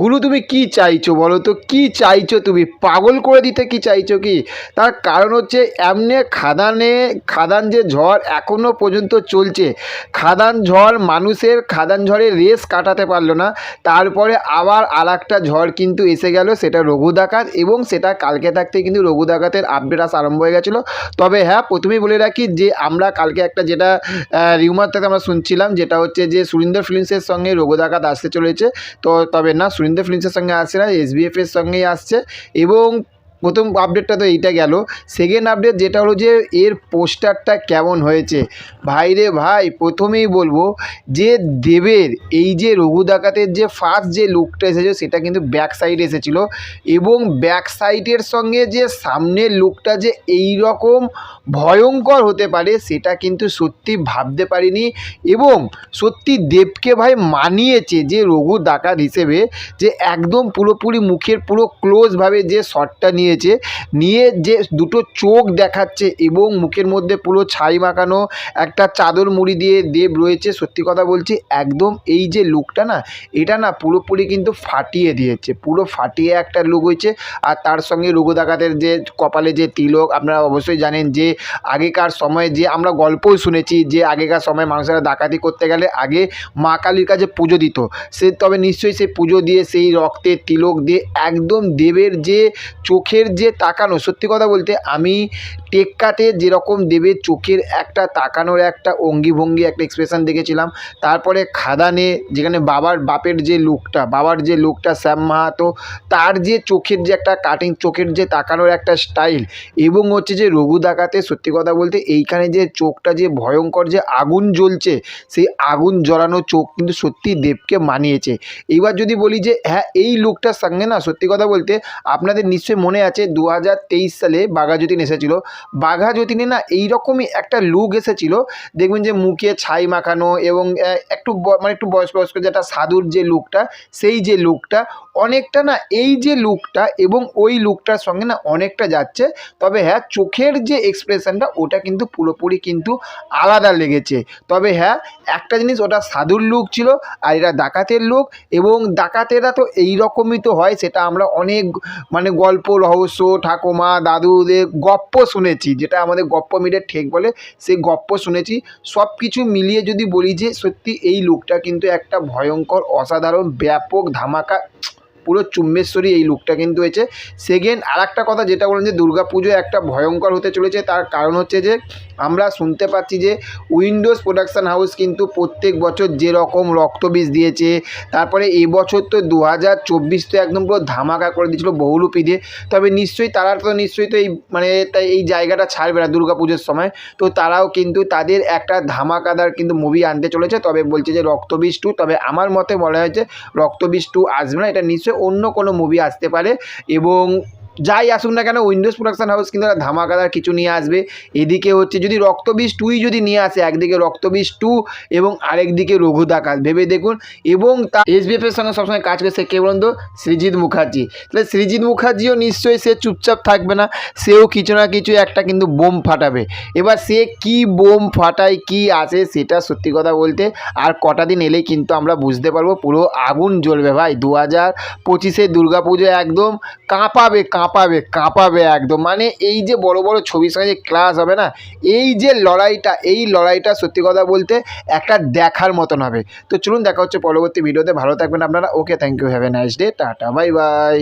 গুরু তুমি কি চাইছো বলো তো? কি চাইছো তুমি? পাগল করে দিতে কি চাইছো কি? তার কারণ হচ্ছে এমনি খাদানে, খাদান যে ঝড় এখনও পর্যন্ত চলছে, খাদান ঝড় মানুষের খাদান ঝড়ে রেস কাটাতে পারল না। তারপরে আবার আর একটা ঝড় কিন্তু এসে গেল, সেটা রঘু ডাকাত এবং সেটা কালকে থাকতে কিন্তু রঘু ডাকাতের আপডেট আসা আরম্ভ হয়ে গেছিল। তবে হ্যাঁ প্রথমেই বলে রাখি যে আমরা কালকে একটা যেটা রিউমার থেকে আমরা শুনছিলাম, যেটা হচ্ছে যে সুরিন্দর ফিল্মসের সঙ্গে রঘু ডাকাত আসতে চলেছে। তো তবে না সুরিন্দর ফিল্মসের সঙ্গে আসছে না এস এর সঙ্গেই আসছে এবং প্রথম আপডেটটা তো এইটা গেল। সেকেন্ড আপডেট যেটা হলো যে, এর পোস্টারটা কেমন হয়েছে? ভাই রে ভাই, প্রথমেই বলব যে, দেবের এই যে রঘু ডাকাতের যে ফার্স্ট যে লুকটা এসেছে, সেটা কিন্তু ব্যাক সাইড এসেছিল। এবং ব্যাক সাইডের সঙ্গে যে সামনের লুকটা যে এই রকম ভয়ঙ্কর হতে পারে, সেটা কিন্তু সত্যি ভাবতে পারিনি। এবং সত্যি দেবকে ভাই মানিয়েছে যে রঘু ডাকাত হিসেবে যে একদম পুরোপুরি মুখের পুরো ক্লোজভাবে যে শটটা নিয়েছে নিয়ে যে দুটো চোখ দেখাচ্ছে এবং মুখের মধ্যে পুরো ছাই মাখানো একটা চাদর মুড়ি দিয়ে দেব রয়েছে, সত্যি কথা বলছি, একদম এই যে লুকটা না, এটা না পুরোপুরি কিন্তু ফাটিয়ে দিয়েছে, পুরো ফাটিয়ে একটা লুক হয়েছে। আর তার সঙ্গে রঘু ডাকাতের যে কপালে যে তিলক, আপনারা অবশ্যই জানেন যে আগেকার সময়ে যে আমরা গল্পও শুনেছি যে আগেকার সময় মানুষেরা ডাকাতি করতে গেলে আগে মা কালীর কাছে পুজো দিত। সে তবে নিশ্চয়ই সেই পুজো দিয়ে সেই রক্তের তিলক দিয়ে একদম দেবের যে চোখের যে তাকানো সত্যি কথা বলতে আমি টেক্কাতে যেরকম দেবের চোখের একটা, তাকানোর একটা অঙ্গি ভঙ্গি একটা এক্সপ্রেশন দেখেছিলাম। তারপরে খাদানে যেখানে বাবার, বাপের যে লুকটা, বাবার যে লুকটা শ্যাম মাহাতো, তার যে চোখের যে একটা কাটিং চোখের যে তাকানোর একটা স্টাইল এবং হচ্ছে যে রঘু ডাকাতে সত্যি কথা বলতে এইখানে যে চোখটা যে ভয়ঙ্কর যে আগুন জ্বলছে, সেই আগুন জ্বলানো চোখ কিন্তু সত্যি দেবকে মানিয়েছে। এবার যদি বলি যে হ্যাঁ এই লুকটার সঙ্গে না, সত্যি কথা বলতে আপনাদের নিশ্চয়ই মনে আছে, দু হাজার তেইশ সালে বাঘা যতীন এসেছিল। বাঘা যতীনে না এইরকমই একটা লুক এসেছিল। দেখবেন যে মুখে ছাই মাখানো এবং একটু মানে একটু বয়স বয়স্ক যেটা সাধুর যে লুকটা সেই যে লুকটা অনেকটা না এই যে লুকটা এবং ওই লুকটার সঙ্গে না অনেকটা যাচ্ছে। তবে হ্যাঁ চোখের যে এক্সপ্রেশনটা ওটা কিন্তু পুরোপুরি কিন্তু আলাদা লেগেছে। তবে হ্যাঁ একটা জিনিস ওটা সাধুর লুক ছিল আর এটা ডাকাতের লুক এবং ডাকাতেরা তো এই রকমই তো হয়, সেটা আমরা অনেক মানে গল্প, রহস্য, ঠাকুমা, দাদুদের গপ্প শুনেছি, যেটা আমাদের গপ্প মিলে ঠেক বলে, সেই গপ্প শুনেছি। সব কিছু মিলিয়ে যদি বলি যে সত্যি এই লোকটা কিন্তু একটা ভয়ঙ্কর, অসাধারণ, ব্যাপক ধামাকা পুরো চুম্বেশ্বরী এই লুকটা কিন্তু হয়েছে। সেকেন্ড আর একটা কথা যেটা বললেন যে দুর্গা পুজো একটা ভয়ঙ্কর হতে চলেছে, তার কারণ হচ্ছে যে আমরা শুনতে পাচ্ছি যে উইন্ডোজ প্রোডাকশান হাউস কিন্তু প্রত্যেক বছর যেরকম রক্তবীজ দিয়েছে, তারপরে এবছর তো দু হাজার চব্বিশ তো একদম পুরো ধামাকা করে দিয়েছিল বহুরূপী দিয়ে। তবে নিশ্চয়ই তারা তো নিশ্চয়ই তো এই মানে তাই এই জায়গাটা ছাড়বে না দুর্গা পুজোর সময়। তো তারাও কিন্তু তাদের একটা ধামাকাদার কিন্তু মুভি আনতে চলেছে। তবে বলছে যে রক্তবীজ টু তবে আমার মতে বলা হয়েছে রক্তবীজ টু আসবে না, এটা নিশ্চয়ই অন্য কোনো মুভি আসতে পারে এবং যাই আসুক না কেন উইন্ডোজ প্রোডাকশন হাউস কিন্তু একটা ধামাকাদার কিছু নিয়ে আসবে। এদিকে হচ্ছে যদি রক্তবীজ টুই যদি নিয়ে আসে, একদিকে রক্তবীজ টু এবং আরেকদিকে রঘু ডাকাত ভেবে দেখুন, এবং তা এসবিএফের সঙ্গে সবসময় কাজ করে, সে কে বলুন তো? সৃজিৎ মুখার্জি। তাহলে সৃজিৎ মুখার্জিও নিশ্চয়ই সে চুপচাপ থাকবে না, সেও কিছু না কিছু একটা কিন্তু বোম ফাটাবে। এবার সে কি বোম ফাটায়, কি আসে, সেটা সত্যি কথা বলতে আর কটা দিন এলেই কিন্তু আমরা বুঝতে পারব। পুরো আগুন জ্বলবে ভাই, দু হাজার পঁচিশে দুর্গা পুজো একদম কাঁপাবে। কাঁপাবে কাঁপাবে একদম। মানে এই যে বড় বড় ছবির সঙ্গে যে ক্লাস হবে না, এই যে লড়াইটা, এই লড়াইটা সত্যি কথা বলতে একটা দেখার মতন হবে। তো চলুন দেখা হচ্ছে পরবর্তী ভিডিওতে ভালো থাকবেন আপনারা। Okay thank you have a nice day tata bye bye